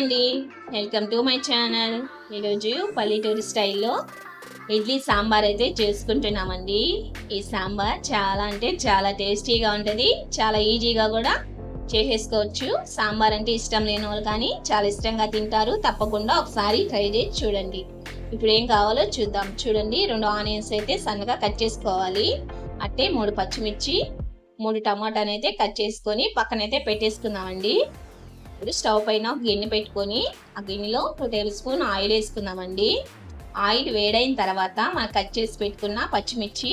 అండి. Welcome to my channel ఈరోజు పల్లెటూరు స్టైల్లో ఇడ్లీ సాంబార్ అయితే చేసుకుంటున్నామండి. ఈ సాంబార్ చాలా అంటే చాలా టేస్టీగా ఉంటుంది. చాలా ఈజీగా కూడా చేసేసుకోవచ్చు. సాంబార్ అంటే ఇష్టం లేని వాళ్ళు కానీ చాలా ఇష్టంగా తింటారు. తప్పకుండా ఒకసారి ట్రై చేసి చూడండి. ఇప్పుడు ఏం కావాలో చూద్దాం. చూడండి రెండు ఆనియన్స్ అయితే సన్నగా కట్ చేసుకోవాలి. అట్టే మూడు పచ్చిమిర్చి మూడు టమాటాని అయితే కట్ చేసుకొని పక్కనైతే పెట్టేసుకుందామండి. ఇప్పుడు స్టవ్ పైన గిన్నె పెట్టుకొని ఆ గిన్నెలో టూ టేబుల్ స్పూన్ ఆయిల్ వేసుకుందామండి. ఆయిల్ వేడైన తర్వాత మనం కట్ చేసి పెట్టుకున్న పచ్చిమిర్చి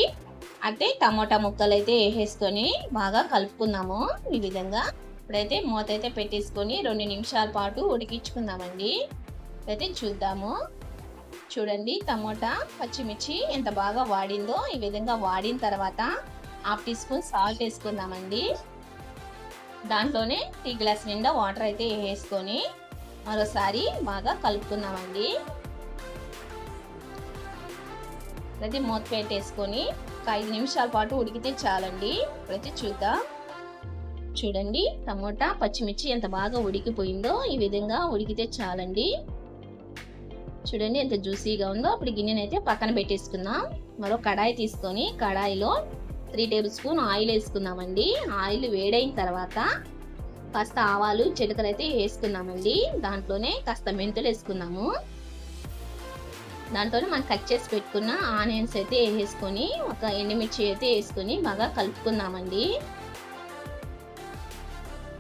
అయితే టమోటా ముక్కలు అయితే వేసేసుకొని బాగా కలుపుకుందాము ఈ విధంగా. ఇప్పుడైతే మూత అయితే పెట్టేసుకొని రెండు నిమిషాల పాటు ఉడికించుకుందామండి. అయితే చూద్దాము. చూడండి టమోటా పచ్చిమిర్చి ఎంత బాగా వాడిందో. ఈ విధంగా వాడిన తర్వాత హాఫ్ టీ స్పూన్ సాల్ట్ వేసుకుందామండి. దాంట్లోనే టీ గ్లాస్ నిండా వాటర్ అయితే వేసుకొని మరోసారి బాగా కలుపుకుందామండి. ప్రతి మూత పెట్టేసుకొని ఒక ఐదు నిమిషాల పాటు ఉడికితే చాలండి. ప్రతి చూద్దాం. చూడండి టమోటా పచ్చిమిర్చి ఎంత బాగా ఉడికిపోయిందో ఈ విధంగా ఉడికితే చాలండి. చూడండి ఎంత జ్యూసీగా ఉందో. అప్పుడు గిన్నెనైతే పక్కన పెట్టేసుకుందాం. మరో కడాయి తీసుకొని కడాయిలో త్రీ టేబుల్ స్పూన్ ఆయిల్ వేసుకుందామండి. ఆయిల్ వేడైన తర్వాత కాస్త ఆవాలు చిలకలు అయితే వేసుకుందామండి. దాంట్లోనే కాస్త మెంతులు వేసుకుందాము. దాంట్లోనే మనం కట్ చేసి పెట్టుకున్న ఆనియన్స్ అయితే వేసుకొని ఒక ఎండుమిర్చి అయితే వేసుకొని బాగా కలుపుకుందామండి.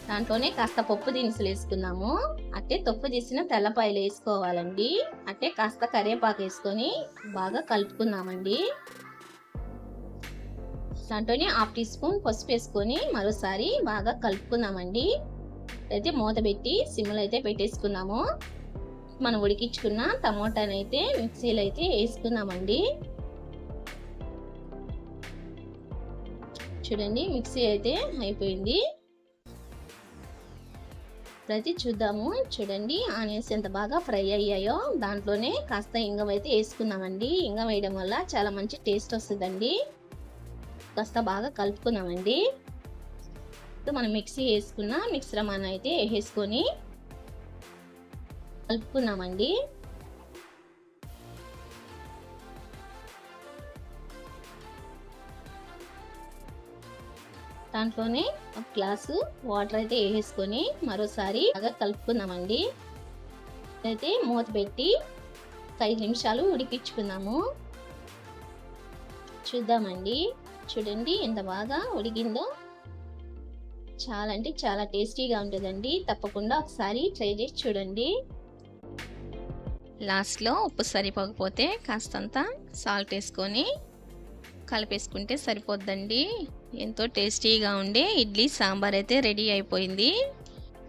దాంట్లోనే కాస్త పప్పు దినుసులు వేసుకుందాము. అట్టే తొప్పు తీసిన తెల్లపాయలు వేసుకోవాలండి. అట్టే కాస్త కరివేపాకు వేసుకొని బాగా కలుపుకుందామండి. దాంట్లోనే హాఫ్ టీ స్పూన్ పసుపు వేసుకొని మరోసారి బాగా కలుపుకుందామండి. అయితే మూత పెట్టి సిమ్లో అయితే పెట్టేసుకుందాము. మనం ఉడికించుకున్న టమోటాని అయితే మిక్సీలో అయితే వేసుకున్నామండి చూడండి మిక్సీ అయితే అయిపోయింది. ప్రతి చూద్దాము. చూడండి ఆనియన్స్ ఎంత బాగా ఫ్రై అయ్యాయో. దాంట్లోనే కాస్త ఇంగం అయితే వేసుకుందామండి. ఇంగం వేయడం వల్ల చాలా మంచి టేస్ట్ వస్తుందండి. కాస్త బాగా కలుపుకుందామండి. మనం మిక్సీ వేసుకున్న మిక్సర్ మన అయితే వేసుకొని కలుపుకున్నామండి దాంట్లోనే ఒక గ్లాసు వాటర్ అయితే వేసేసుకొని మరోసారి బాగా కలుపుకున్నామండి అయితే మూత పెట్టి ఐదు నిమిషాలు ఉడికించుకున్నాము చూద్దామండి. చూడండి ఎంత బాగా ఉడికిందో. చాలా అంటే చాలా టేస్టీగా ఉంటుందండి. తప్పకుండా ఒకసారి ట్రై చేసి చూడండి. లాస్ట్లో ఉప్పు సరిపోకపోతే కాస్తంత సాల్ట్ వేసుకొని కలిపేసుకుంటే సరిపోద్దండి. ఎంతో టేస్టీగా ఉండే ఇడ్లీ సాంబార్ అయితే రెడీ అయిపోయింది.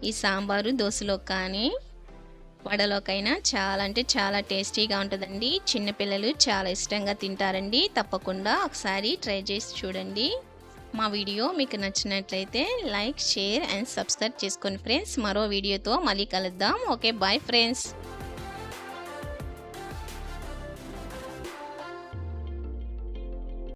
ఈ సాంబారు దోశలో కానీ వడలోకైనా చాలా అంటే చాలా టేస్టీగా ఉంటుందండి. చిన్నపిల్లలు చాలా ఇష్టంగా తింటారండి. తప్పకుండా ఒకసారి ట్రై చేసి చూడండి. మా వీడియో మీకు నచ్చినట్లయితే లైక్ షేర్ అండ్ సబ్స్క్రైబ్ చేసుకోండి ఫ్రెండ్స్ మరో వీడియోతో మళ్ళీ కలుద్దాం. Okay bye friends.